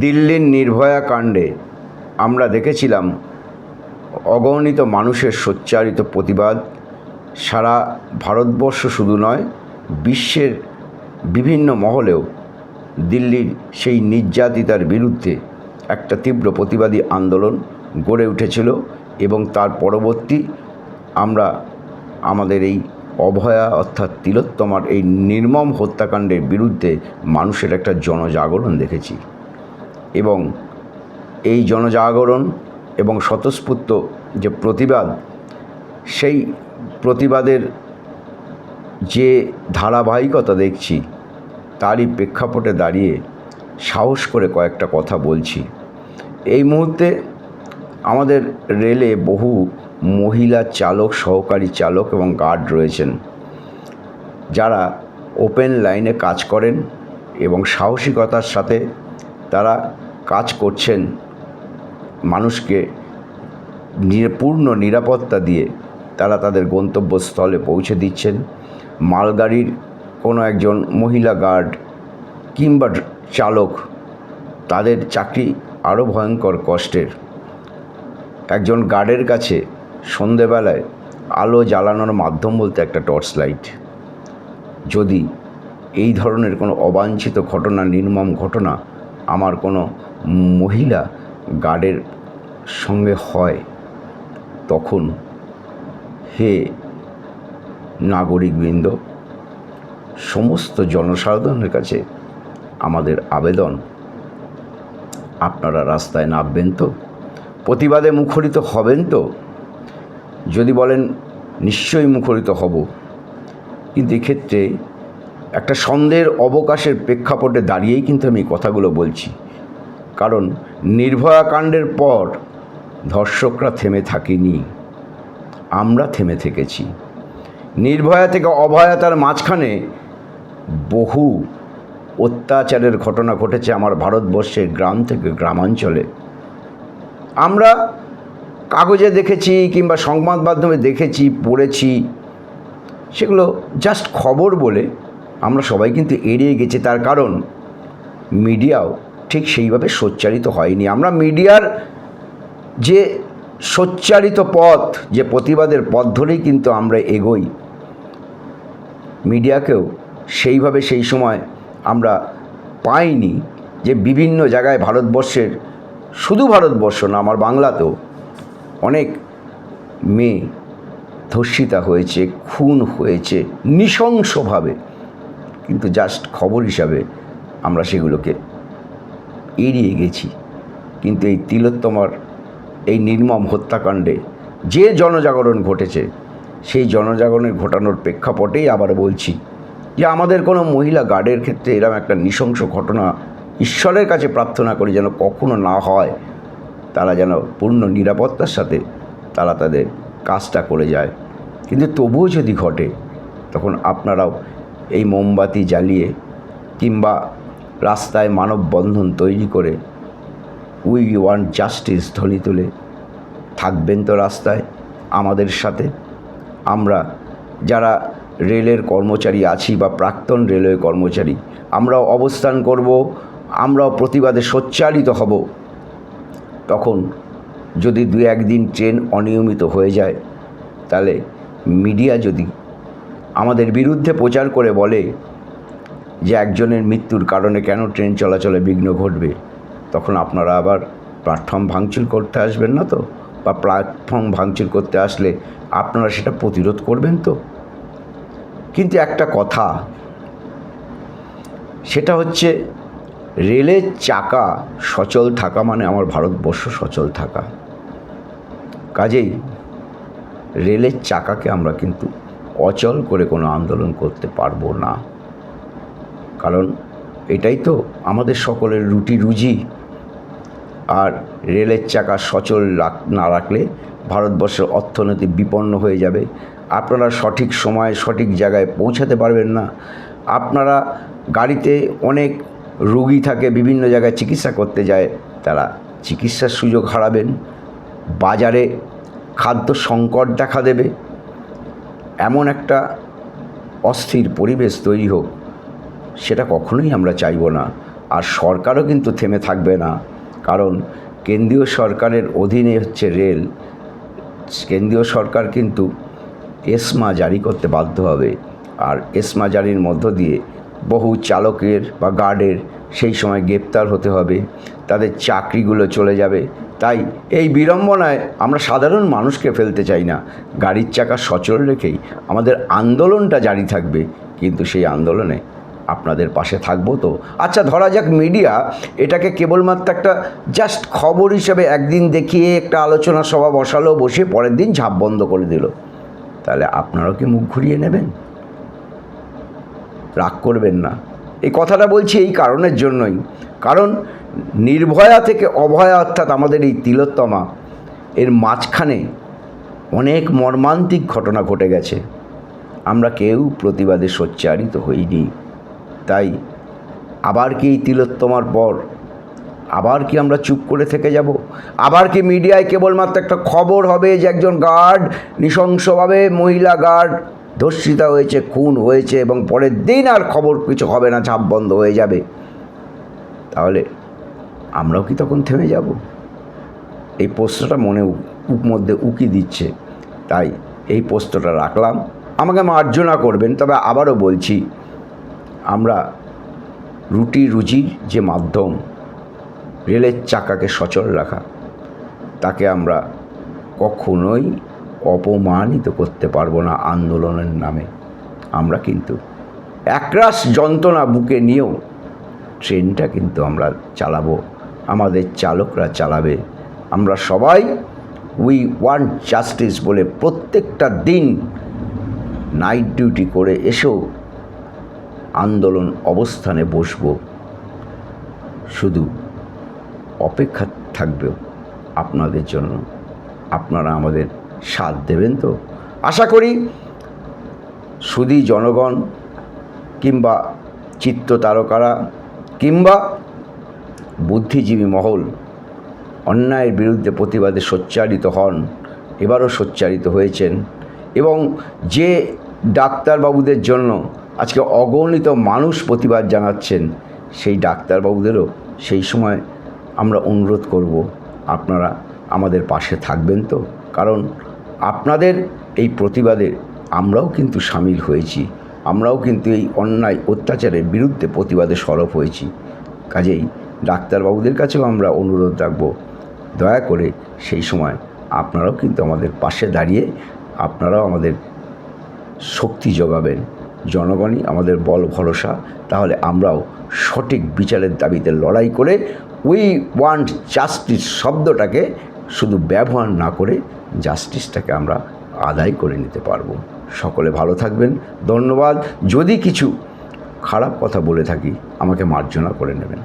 দিল্লির নির্ভয়া কাণ্ডে আমরা দেখেছিলাম অগণিত মানুষের সোচ্চারিত প্রতিবাদ। সারা ভারতবর্ষ শুধু নয়, বিশ্বের বিভিন্ন মহলেও দিল্লির সেই নির্যাতিতার বিরুদ্ধে একটা তীব্র প্রতিবাদী আন্দোলন গড়ে উঠেছিল এবং তার পরবর্তী আমরা আমাদের এই অভয়া অর্থাৎ তিলোত্তমার এই নির্মম হত্যাকাণ্ডের বিরুদ্ধে মানুষের একটা জনজাগরণ দেখেছি। এবং এই জনজাগরণ এবং স্বতঃস্ফূর্ত যে প্রতিবাদ, সেই প্রতিবাদের যে ধারাবাহিকতা দেখছি, তারই প্রেক্ষাপটে দাঁড়িয়ে সাহস করে কয়েকটা কথা বলছি। এই মুহূর্তে আমাদের রেলে বহু মহিলা চালক, সহকারী চালক এবং গার্ড রয়েছেন, যারা ওপেন লাইনে কাজ করেন এবং সাহসিকতার সাথে তারা কাজ করছেন মানুষকে পূর্ণ নিরাপত্তা দিয়ে তারা তাদের গন্তব্যস্থলে পৌঁছে দিচ্ছেন। মালগাড়ির কোনো একজন মহিলা গার্ড কিংবা চালক তাদের চাকরি আরও ভয়ঙ্কর কষ্টের। একজন গার্ডের কাছে সন্ধেবেলায় আলো জ্বালানোর মাধ্যম বলতে একটা টর্চ লাইট। যদি এই ধরনের কোনো অবাঞ্ছিত ঘটনা, নির্মম ঘটনা আমার কোনো মহিলা গার্ডের সঙ্গে হয়, তখন হে নাগরিকবৃন্দ, সমস্ত জনসাধারণের কাছে আমাদের আবেদন। আপনারা রাস্তায় নামবেন তো? প্রতিবাদে মুখরিত হবেন তো? যদি বলেন, নিশ্চয়ই মুখরিত হব। কিন্তু এক্ষেত্রে একটা সন্দেহের অবকাশের প্রেক্ষাপটে দাঁড়িয়েই কিন্তু আমি কথাগুলো বলছি। কারণ নির্ভয়া কাণ্ডের পর ধর্ষকরা থেমে থাকেনি। আমরা থেমে থেকেছি। নির্ভয়া থেকে অভয়াতার মাঝখানে বহু অত্যাচারের ঘটনা ঘটেছে আমার ভারতবর্ষের গ্রাম থেকে গ্রামাঞ্চলে। আমরা কাগজে দেখেছি কিংবা সংবাদ মাধ্যমে দেখেছি, পড়েছি, সেগুলো জাস্ট খবর বলে আমরা সবাই কিন্তু এড়িয়ে গেছি তার কারণ মিডিয়াও ঠিক সেইভাবে সোচ্চারিত হয়নি। আমরা মিডিয়ার যে সোচ্চারিত পথ, যে প্রতিবাদের পথ ধরেই কিন্তু আমরা এগোই। মিডিয়াকেও সেইভাবে সেই সময় আমরা পাইনি যে বিভিন্ন জায়গায় ভারতবর্ষের, শুধু ভারতবর্ষ না, আমার বাংলাতেও অনেক মেয়ে ধর্ষিতা হয়েছে, খুন হয়েছে, নৃশংসভাবে। কিন্তু জাস্ট খবর হিসাবে আমরা সেগুলোকে এড়িয়ে গেছি। কিন্তু এই তিলোত্তমার এই নির্মম হত্যাকাণ্ডে যে জনজাগরণ ঘটেছে, সেই জনজাগরণের ঘটানোর প্রেক্ষাপটেই আবার বলছি যে আমাদের কোনো মহিলা গার্ডের ক্ষেত্রে এরকম একটা নৃশংস ঘটনা ঈশ্বরের কাছে প্রার্থনা করি যেন কখনো না হয়, তারা যেন পূর্ণ নিরাপত্তার সাথে তারা তাদের কাজটা করে যায়। কিন্তু তবুও যদি ঘটে, তখন আপনারাও এই মোমবাতি জ্বালিয়ে কিংবা রাস্তায় মানববন্ধন তৈরি করে উই ওয়ান্ট জাস্টিস ধ্বনি তুলে, থাকবেন তো রাস্তায় আমাদের সাথে। আমরা যারা রেলের কর্মচারী আছি বা প্রাক্তন রেলওয়ে কর্মচারী, আমরাও অবস্থান করব, আমরাও প্রতিবাদে সোচ্চারিত হব। তখন যদি দু একদিন ট্রেন অনিয়মিত হয়ে যায়, তাহলে মিডিয়া যদি আমাদের বিরুদ্ধে প্রচার করে বলে যে একজনের মৃত্যুর কারণে কেন ট্রেন চলাচলে বিঘ্ন ঘটবে, তখন আপনারা আবার প্ল্যাটফর্ম ভাঙচুর করতে আসবেন না তো? বা প্ল্যাটফর্ম ভাঙচুর করতে আসলে আপনারা সেটা প্রতিরোধ করবেন তো? কিন্তু একটা কথা, সেটা হচ্ছে রেলের চাকা সচল থাকা মানে আমার ভারতবর্ষ সচল থাকা। কাজেই রেলের চাকাকে আমরা কিন্তু অচল করে কোনো আন্দোলন করতে পারব না। কারণ এটাই তো আমাদের সকলের রুটি রুজি। আর রেলের চাকা সচল না রাখলে ভারতবর্ষের অর্থনীতি বিপন্ন হয়ে যাবে। আপনারা সঠিক সময়ে সঠিক জায়গায় পৌঁছাতে পারবেন না। আপনারা গাড়িতে অনেক রুগী থাকে, বিভিন্ন জায়গায় চিকিৎসা করতে যায়, তারা চিকিৎসার সুযোগ হারাবেন। বাজারে খাদ্য সংকট দেখা দেবে। এমন একটা অস্থির পরিবেশ তৈরি হোক, সেটা কখনোই আমরা চাইব না। আর সরকারও কিন্তু থেমে থাকবে না। কারণ কেন্দ্রীয় সরকারের অধীনে হচ্ছে রেল। কেন্দ্রীয় সরকার কিন্তু এসমা জারি করতে বাধ্য হবে। আর এসমা জারির মধ্য দিয়ে বহু চালকের বা গার্ডের সেই সময় গ্রেপ্তার হতে হবে। তাদের চাকরিগুলো চলে যাবে। তাই এই বিড়ম্বনায় আমরা সাধারণ মানুষকে ফেলতে চাই না। গাড়ির চাকা সচল রেখেই আমাদের আন্দোলনটা জারি থাকবে। কিন্তু সেই আন্দোলনে আপনাদের পাশে থাকব তো। আচ্ছা ধরা যাক মিডিয়া এটাকে কেবলমাত্র একটা জাস্ট খবর হিসেবে একদিন দেখিয়ে একটা আলোচনা সভা বসালো, বসে পরের দিন ঝাঁপ বন্ধ করে দিল। তাহলে আপনারাও কি মুখ ঘুরিয়ে নেবেন? রাগ করবেন না। এই কথাটা বলছি এই কারণের জন্যই। কারণ নির্ভয়া থেকে অভয়া অর্থাৎ আমাদের এই তিলোত্তমা, এর মাঝখানে অনেক মর্মান্তিক ঘটনা ঘটে গেছে। আমরা কেউ প্রতিবাদে সোচ্চারিত হইনি। তাই আবার কি এই তিলোত্তমার পর? আবার কি আমরা চুপ করে থেকে যাব? আবার কি মিডিয়ায় কেবলমাত্র একটা খবর হবে যে একজন গার্ড, নৃশংসভাবে মহিলা গার্ড ধর্ষিতা হয়েছে, খুন হয়েছে এবং পরের দিন আর খবর কিছু হবে না ছাপ বন্ধ হয়ে যাবে। তাহলে আমরাও কি তখন থেমে যাব? এই প্রশ্নটা মনে মধ্যে উকি দিচ্ছে। তাই এই প্রশ্নটা রাখলাম। আমাকে মার্জনা করবেন, তবে আবারও বলছি, আমরা রুটি রুজির যে মাধ্যম, রেলের চাকাকে সচল রাখা, তাকে আমরা কখনোই অপমানিত করতে পারব না আন্দোলনের নামে। আমরা কিন্তু একরাশ যন্ত্রণা বুকে নিয়েও ট্রেনটা কিন্তু আমরা চালাবো। আমাদের চালকরা চালাবে। আমরা সবাই উই ওয়ান্ট জাস্টিস বলে প্রত্যেকটা দিন নাইট ডিউটি করে এসেও আন্দোলন অবস্থানে বসবো। শুধু অপেক্ষা থাকবে আপনাদের জন্য। আপনারা আমাদের সাথ দেবেন তো? আশা করি শুধু জনগণ কিংবা চিত্ত তারকারা কিংবা বুদ্ধিজীবী মহল অন্যায়ের বিরুদ্ধে প্রতিবাদে সোচ্চারিত হন, এবারও সোচ্চারিত হয়েছেন এবং যে ডাক্তারবাবুদের জন্য আজকে অগণিত মানুষ প্রতিবাদ জানাচ্ছেন, সেই ডাক্তারবাবুদেরও সেই সময় আমরা অনুরোধ করব, আপনারা আমাদের পাশে থাকবেন তো? কারণ আপনাদের এই প্রতিবাদে আমরাও কিন্তু সামিল হয়েছি। আমরাও কিন্তু এই অন্যায় অত্যাচারের বিরুদ্ধে প্রতিবাদে সরব হয়েছি। কাজেই ডাক্তারবাবুদের কাছেও আমরা অনুরোধ রাখব, দয়া করে সেই সময় আপনারাও কিন্তু আমাদের পাশে দাঁড়িয়ে আপনারাও আমাদের শক্তি যোগাবেন। জনগণই আমাদের বল ভরসা, তাহলে আমরাও সঠিক বিচারের দাবিতে লড়াই করে উই ওয়ান্ট জাস্টিস শব্দটাকে শুধু ব্যবহার না করে জাস্টিসটাকে আমরা আদায় করে নিতে পারব। সকলে ভালো থাকবেন। ধন্যবাদ। যদি কিছু খারাপ কথা বলে থাকি, আমাকে মার্জনা করে নেবেন।